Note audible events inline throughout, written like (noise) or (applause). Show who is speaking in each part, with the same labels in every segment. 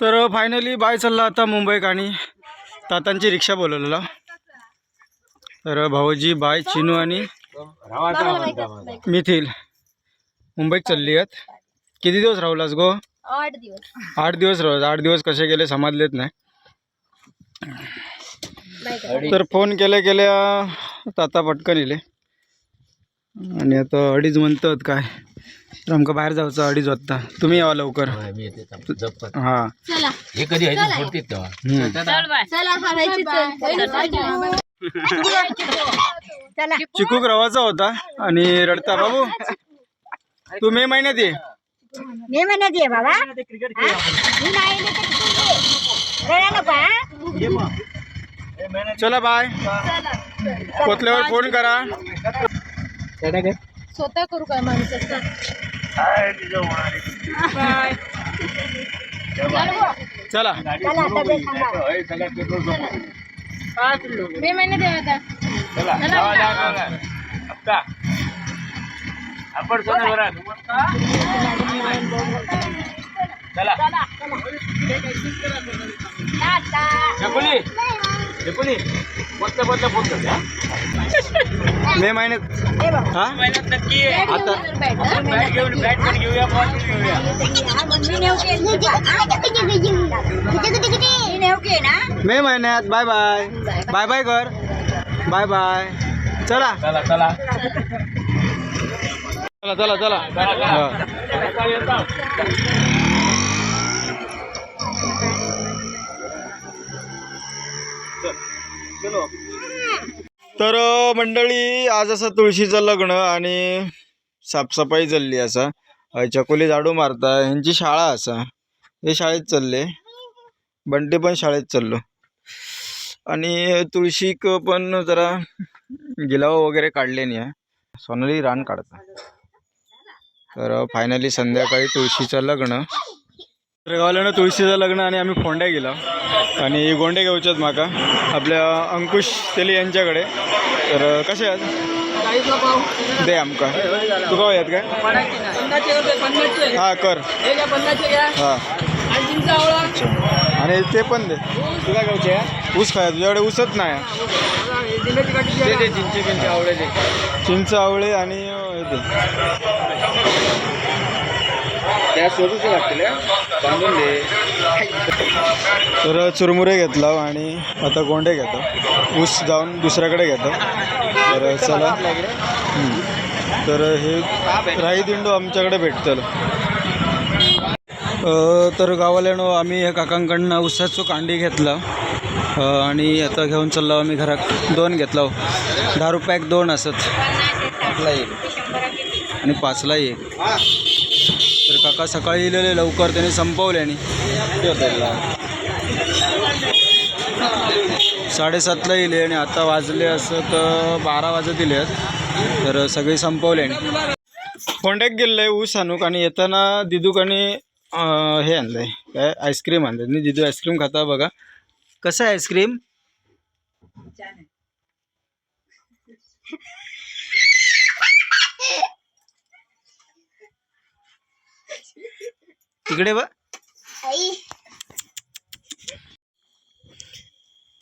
Speaker 1: तर finally bye चालला आता मुंबईक आणि तातांची रिक्षा बोलवलेला. तर भाऊजी बाय चिनू आणि मिथिल मुंबईत चालली आहेत. किती दिवस राहुलास गो?
Speaker 2: आठ दिवस.
Speaker 1: आठ दिवस राहत आठ दिवस कसे गेले समजलेत नाही. तर फोन केल्या केल्या ताता पटकन येले आणि आता अडीच म्हणतात काय. तर आमका बाहेर जायचं अडीच वाजता. तुम्ही यावा लवकर.
Speaker 3: मी येते थांब, जप कर.
Speaker 2: चला.
Speaker 1: हां
Speaker 3: कधी आहे? सोडतील तेव्हा.
Speaker 1: हम्म.
Speaker 2: चला. हवायची चला
Speaker 1: चिकूक रवाचा होता आणि रडता. बाबू तू मे महिन्यात ये.
Speaker 2: मी म्हणत ये बाबा. हा? मी नाही येले तर तू ये. रडा नको हा?
Speaker 1: चला बाय. पोचल्यावर फोन करा.
Speaker 2: स्वतः करू काय माणसं
Speaker 1: चला.
Speaker 2: चला आता ते सांगा मी महिन्यात ये आता.
Speaker 3: आपण सोनं बरं चला. (laughs)
Speaker 1: मे महिन्यात. हा?
Speaker 3: नक्की
Speaker 1: आता
Speaker 3: बॅट घेऊन बॅट पण घेऊया बॉल पण घेऊया.
Speaker 1: मे महिन्यात बाय बाय बाय बाय कर बाय बाय चला.
Speaker 3: चला चला.
Speaker 1: चला चला चला. तर मंडळी आज असं तुळशीचं लग्न आणि साफसफाई चालली असा. चकोली झाडू मारता ह्यांची शाळा असा. हे शाळेत चालले. बंटी पण शाळेत चाललो. आणि तुळशीक पण जरा गिलाव वगैरे काढले नाही आहे सोनाली रान काढता. तर फायनली संध्याकाळी तुळशीचं लग्न. तर गावाला तुळशीचं लग्न आणि आम्ही फोंड्या गेलो. आणि गोंडे घेवच्यात माका. आपल्या अंकुश तेली यांच्याकडे. तर कसे आहेत? दे आमका. तू का यात काय? हा कर. हा. आणि ते पण दे. तुला गावचे ऊस खाय. तुझ्याकडे ऊसच नाही चिंचे आवळे आणि हे
Speaker 3: त्या सोडूच लागतील बांधून दे.
Speaker 1: तर चुरमुरे घेतला आणि आता गोंडे घेतो. ऊस जाऊन दुसऱ्याकडे घेतो. तर चला. तर हे राही दिंडू आमच्याकडे भेटतं तर गावाल्यानं आम्ही ह्या काकांकडनं ऊसाचं कांडी घेतला. आणि आता घेऊन चाललो आम्ही घरात. दोन घेतला दहा रुपयाक दोन असत. पाचला एक. आणि पाचला एक. काका सकाळी दिलेले लवकर त्याने संपवले आणि साडेसातला येले आणि आता वाजले असं तर बारा वाजत दिले आहेत. तर सगळे संपवले आणि फोंड्याक गेले ऊस आणूक आणि येताना दिदूक आणि हे हे आणलंय काय आईस्क्रीम आणलं. आणि दिदू आईस्क्रीम खाता बघा. कसं आहे आईस्क्रीम? तिकडे बघ.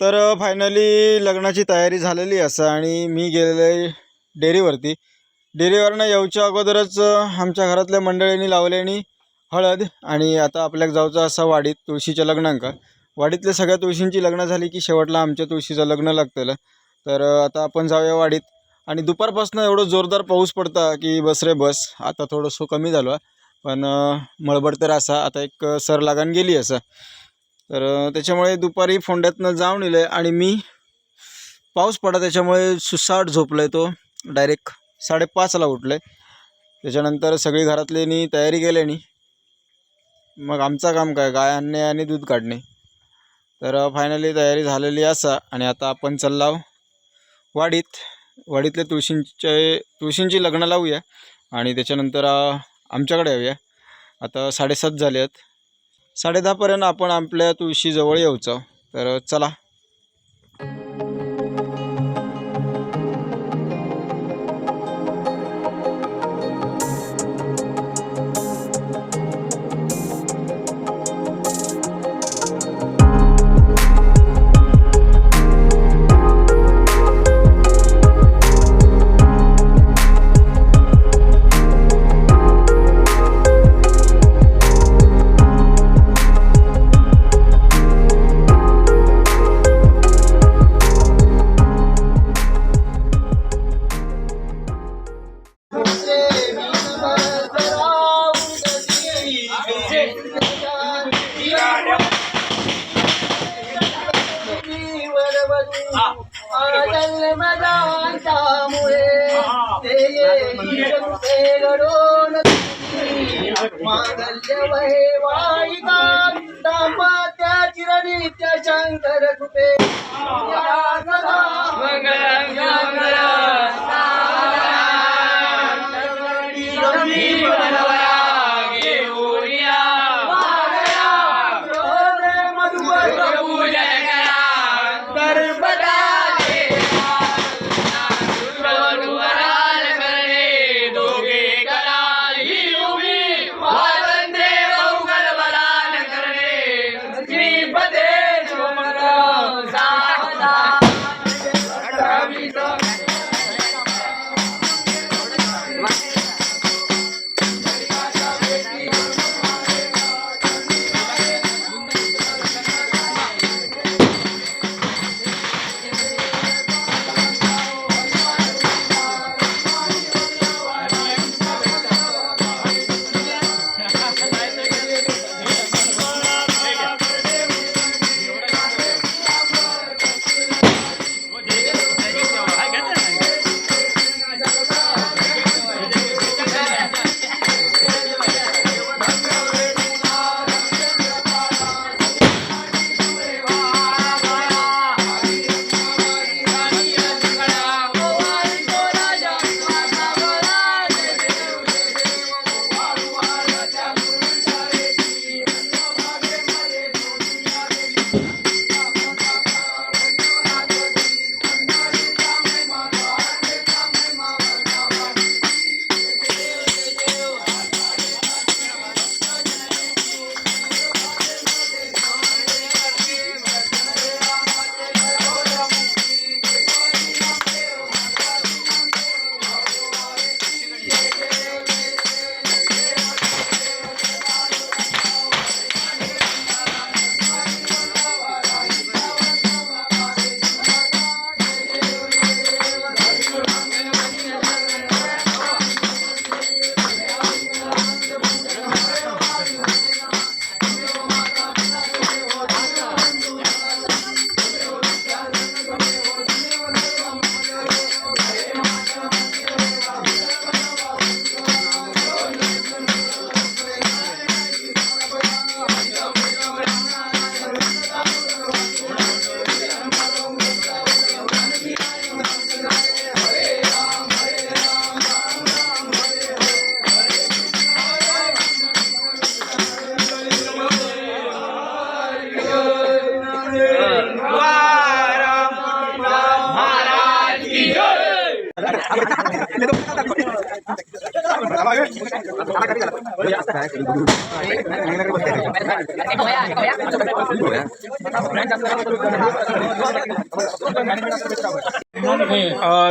Speaker 1: तर फायनली लग्नाची तयारी झालेली असा आणि मी गेलेलो आहे डेअरीवरती. डेअरीवरनं येऊच्या अगोदरच आमच्या घरातल्या मंडळींनी लावल्यानी हळद आणि आता आपल्याक जाऊचं असं वाडीत तुळशीच्या लग्नांका. वाडीतल्या सगळ्या तुळशींची लग्न झाली की शेवटला आमच्या तुळशीचं लग्न लागतं तर आता आपण जाऊया वाडीत. आणि दुपारपासून एवढं जोरदार पाऊस पडता की बस रे बस आता थोडंसं कमी झालं. पण मळबड तर असा आता एक सर लागान गेली असं. तर त्याच्यामुळे दुपारी फोंड्यातनं जाऊन येलं आणि मी पाऊस पडा त्याच्यामुळे सुसाट झोपलो आहे तो. डायरेक्ट साडेपाचला उठलं. आहे त्याच्यानंतर सगळी घरातल्यानी तयारी केल्यानी मग आमचं काम काय? गाय आणणे आणि दूध काढणे. तर फायनली तयारी झालेली असा आणि आता आपण चाललाव वाडीत. वाडीतल्या तुळशींचे तुळशींची लग्न लावूया आणि त्याच्यानंतर आमच्याकडे येऊया. आता साडेसात झाले आहेत साडेदहापर्यंत आपण आपल्या तुळशीजवळ येऊचं. तर चला.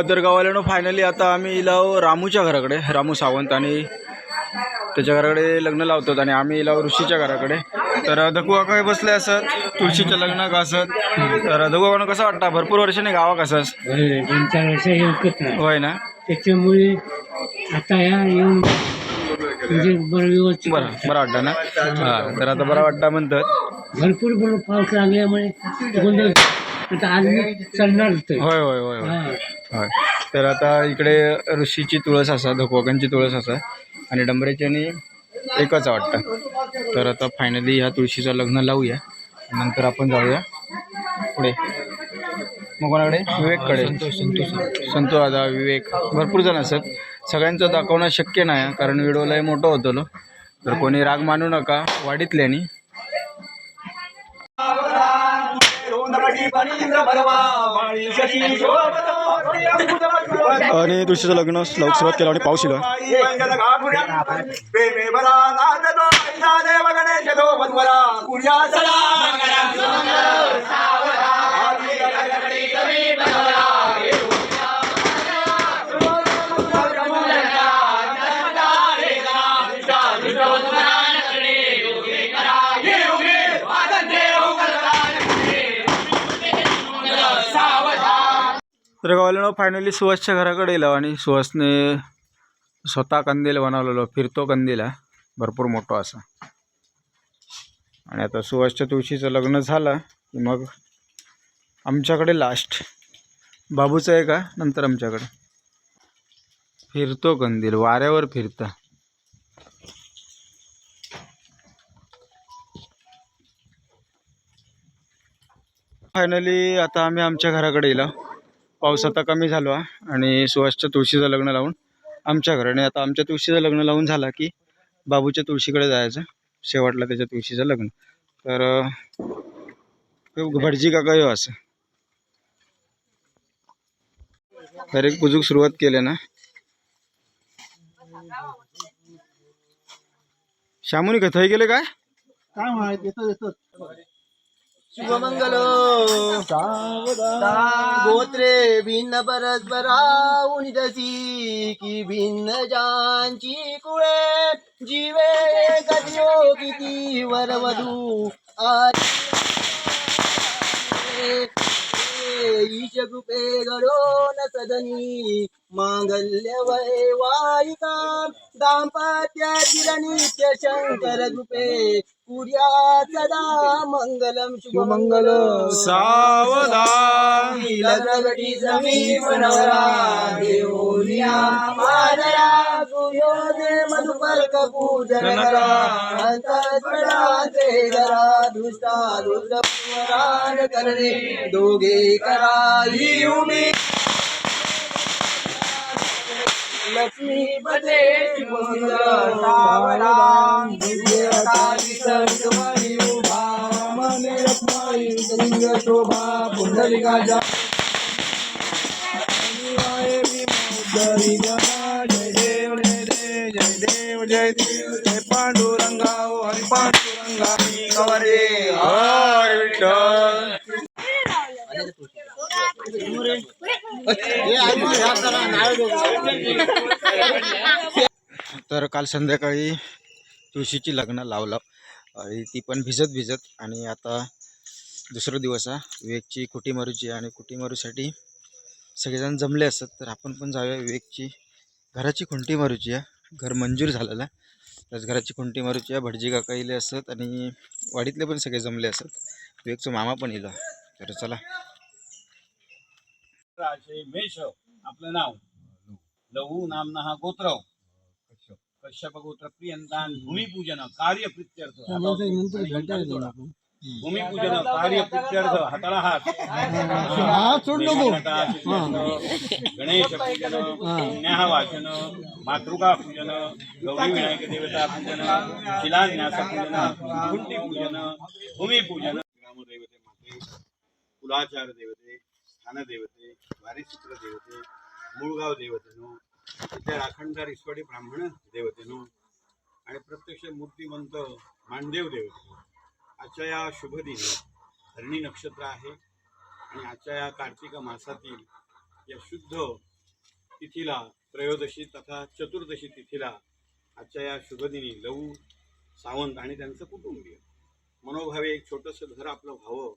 Speaker 1: तर गावाल्यानं फायनली आता आम्ही इलाव रामूच्या घराकडे रामू सावंत आणि त्याच्या घराकडे लग्न लावतात आणि आम्ही इलाव ऋषीच्या घराकडे. तर काय बसले असत? तुळशीचं लग्न का असत? तर काका कसं वाटतं? भरपूर वर्षाने गावा कसंच
Speaker 4: दोन चार वर्ष येऊकच नाही.
Speaker 1: होय ना?
Speaker 4: त्याच्यामुळे आता या येऊन म्हणजे बरं व्यवस्थित
Speaker 1: बरं बरं वाटतं ना? हां तर आता बरं वाटतं म्हणतात.
Speaker 4: भरपूर बरं पाऊस लागल्यामुळे गोंधळ आता आज मी चालणार होतं
Speaker 1: होय होय होय होय.
Speaker 4: हा.
Speaker 1: होय. तर आता इकडे ऋषीची तुळस असा धकोकांची तुळस असा आणि डंबरेच्यानी एकच वाटतं. तर आता फायनली ह्या तुळशीचं लग्न लावूया. नंतर आपण जाऊया पुढे. मग कोणाकडे? विवेककडे. संतोष. संतोष दादा विवेक. भरपूर जण असतात. सगळ्यांचं दाखवणं शक्य नाही कारण व्हिडिओ लय मोठं होतं तर कोणी राग मानू नका वाढीतल्यानी आणि तुळशीचं लग्न लवकर सुरुवात केलं आणि पाऊस येईल तर गावाला फायनली सुहासच्या घराकडे गेलो आणि सुहासने स्वतः कंदील बनवलेलो फिरतो कंदील आहे भरपूर मोठा असा. आणि आता सुहासच्या तुळशीचं लग्न झालं की मग आमच्याकडे लास्ट बाबूचं आहे का? नंतर आमच्याकडे. फिरतो कंदील वाऱ्यावर फिरता. फायनली आता आम्ही आमच्या घराकडे येलो पाऊस आता कमी झालो आणि सुहासच्या तुळशीचं लग्न लावून आमच्या घराने आता आमच्या तुळशीचं लग्न लावून झाला की बाबूच्या तुळशीकडे जायचं शेवटला त्याच्या तुळशीचं लग्न. तर भटजी काका येऊ असं. तर एक बुजूक सुरुवात केली ना. श्यामूनी का गेले काय?
Speaker 5: काय माहित येतो येतो शुभमंगल गोत्रे भिन्न परस्परा उनितसी की भिन्न जानची कुळे जीवे कदियो किती वरवधू आरे मांगल्य वैवाहिका दाम्पत्य चिरनित्य शंकर कृपे कुर्या सदा मंगलम शुभमंगल।
Speaker 1: सावधान।
Speaker 5: लग्नगटी समीप नवरा देवोलिया मादया सुयोगे मधुपर्क पूजन करा। अंतस्मरणाचे करा दुष्टा करणे दोघे करा ही उमी लक्ष्मी पते शुभमंगल सावधान दिव्यताई सर्गमयी उभा मने रत्नाई लिंग शोभा पुंडलिकाच्या जय देव जय देव जय देव जय देव जय पांडुरंगा ओ हरी पांडुरंगा गवरे
Speaker 1: हर विठ्ठल तर काल संध्याकाळी तुळशीची लग्न लावलं आणि ती पण भिजत भिजत आणि आता दुसरा दिवस आहे विवेकची कुटी मारूची आणि कुटी मारूसाठी सगळेजण जमले असत तर आपण पण जाऊया विवेकची घराची खुंटी मारूची आहे घर मंजूर झालेलं आहे. त्याच घराची खुंटी मारूची आहे भटजी काका इले असत आणि वाडीतले पण सगळे जमले असत. विवेकचं मामा पण इलं. तर चला
Speaker 3: मेष आपलं नाव. लहू नामना हा गोत्र. कश्यप गोत्र प्रियंतान भूमिपूजन कार्य प्रित्यर्थ भूमिपूजन कार्य प्रित्यर्थ हाताला हात गणेश पूजन पुण्यः वाचन मातृका पूजन गौरी विनायक देवता पूजन शिलान्यास पूजन कुंडी पूजन भूमिपूजन. ग्रामदेवते माते कुलाचार देवते स्थानदेवते वारीसूत्र देवते मूळगाव देवतेनो इथे राखणदार ईश्वरी ब्राह्मण देवतेनो आणि प्रत्यक्ष मूर्तिमंत मानदेव देवतेनो आजच्या या शुभदिनी धरणी नक्षत्र आहे आणि आजच्या या कार्तिक मासातील या शुद्ध तिथीला त्रयोदशी तथा चतुर्दशी तिथीला आजच्या या शुभदिनी लवू सावंत आणि त्यांचं कुटुंबीय. मनोभावे एक छोटंसं घर आपलं व्हावं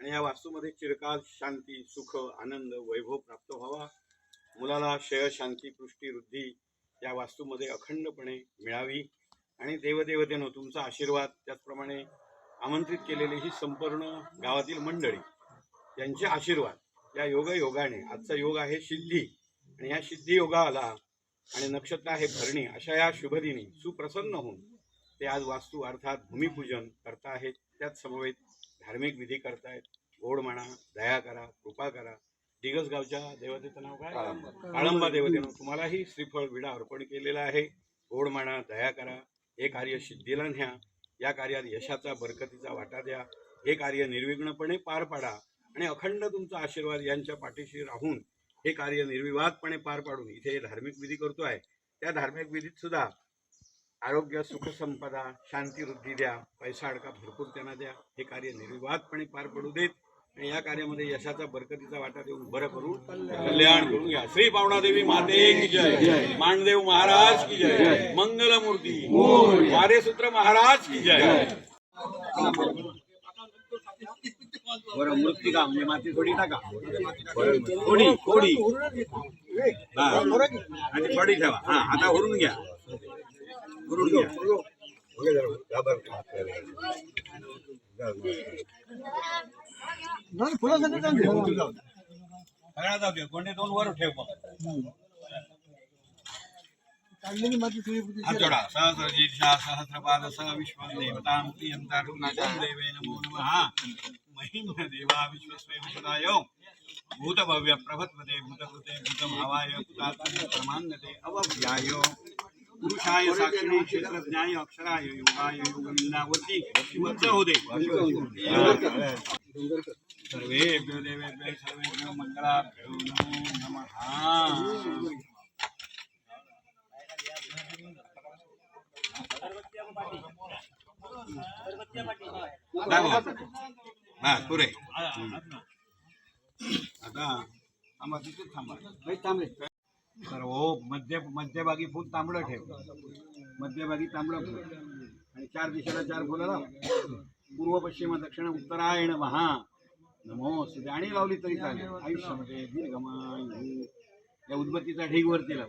Speaker 3: आणि या वास्तूमध्ये चिरकाल शांती सुख आनंद वैभव प्राप्त व्हावा. मुलाला क्षय शांती पुष्टी वृद्धी या वास्तूमध्ये अखंडपणे मिळावी. आणि देवदेवतेनं तुमचा आशीर्वाद त्याचप्रमाणे आमंत्रित केलेली ही संपूर्ण गावातील मंडळी यांचे आशीर्वाद या योग योगाने आजचा योग आहे सिद्धी. आणि या सिद्धी योगाला आणि नक्षत्र आहे भरणी अशा या शुभदिनी सुप्रसन्न होऊन ते आज वास्तू अर्थात भूमिपूजन करताहेत त्याच समवेत धार्मिक विधी करतायत. गोड म्हणा दया करा कृपा करा. दिगस गावच्या देवतेचं नाव काय? काळंबा. देवतेनं तुम्हालाही श्रीफळ विडा अर्पण केलेला आहे. गोड म्हणा दया करा. हे कार्य सिद्धीला न्या. या कार्यात यशाचा बरकतीचा वाटा द्या. हे कार्य निर्विघ्नपणे पार पाडा. आणि अखंड तुमचा आशीर्वाद यांच्या पाठीशी राहून हे कार्य निर्विवादपणे पार पाडून इथे धार्मिक विधी करतोय. त्या धार्मिक विधीत सुद्धा आरोग्य सुख संपदा शांती वृद्धी द्या पैसा अडका भरपूर त्यांना द्या. हे कार्य निर्विवादपणे पार पडू देत आणि या कार्यामध्ये यशाचा बरकतीचा वाटा देऊन बरं करू. कल्याण करून घ्या. श्री पावणादेवी माते की जय. मानदेव महाराज की जय. मंगलमूर्ती. वारेसूत्र महाराज की जय. बरं मृत्तिका म्हणजे माती थोडी टाका. थोडी थोडी. हा. आणि थोडी ठेवा. हा आता ओढून घ्या. जाऊ दे. दोन वर ठेव मग. सहस्रपाद सह विश्वदेवतां प्रियंतारुणाचां देवे नमो नमः. महिम देवा विश्वस्वयं सदाय भूतभव्य प्रभत्वते भूतकृते भूतभावाय पुतात्मने परमान्नते अवव्याय पुरुषाय साक्षिणे क्षेत्रज्ञाय अक्षराय योगाय योगनिंदावती वज्र हो दे सर्वेभ्यो देवेभ्यो सर्वेभ्यो मङ्गलाभ्यो नमो नमः दाखवा. हा पुरे आता थांबा तिथेच थांबा तर हो मध्य मध्यभागी फूल तांबडं ठेव. मध्यभागी तांबडं फूल. आणि चार दिशेला चार फुलं लाव. पूर्व पश्चिम दक्षिण उत्तरायण महा. नमो सुदे आणि लावली तरी चालेल. आयुष्यामध्ये दीर्घमायु. या उद्बत्तीचा ढीग वरती लाव.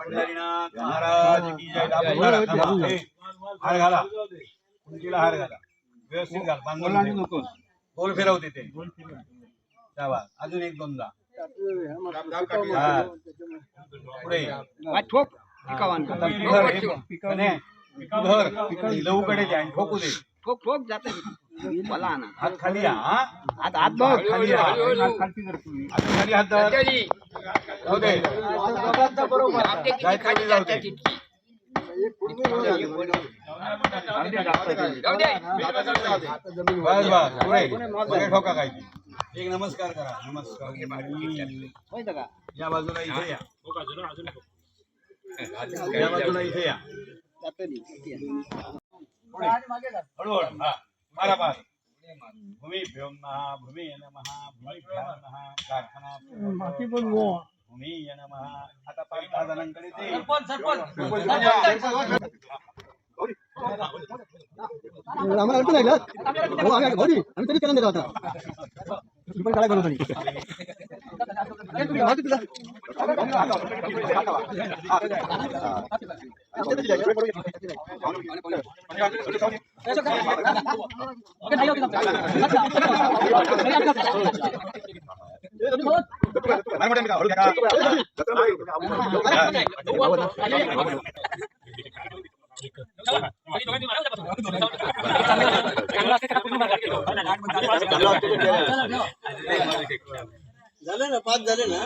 Speaker 3: पंढरीनाथ महाराज की जय. दाबून घाला, थांबा. ए, हार घाला. कुंडीला हार घाला. व्यवस्थित घाल बांधून नको. गोल फिरव. तिथे शाबास. अजून एक दोनदा. हा. पुढे. आता हे कने. लवकडे द्या आणि ठोकू दे. हात खाली या, हा? हात खाली या. हात खाली हात धर. जाऊ दे. जायचं वेळी जाऊ दे. बस बस. पुढे. पुढे ठोका काय ती. एक नमस्कार करा. नमस्कार. या बाजूला इथे या. या बाजूला इथे या. मारा पार भूमीभ्यो नमः भूमी नमः भूमीभ्यो नमः प्रार्थना
Speaker 4: माती पण वो
Speaker 3: भूमी नमः आता पाच दहा जणांकडे ते
Speaker 5: आम्हाला अडचण आहे का? हो, आम्ही- होती. आम्ही तरी करून देतो आता. ही पण काळा करू तरी.
Speaker 3: झालं ना पाच झाले ना?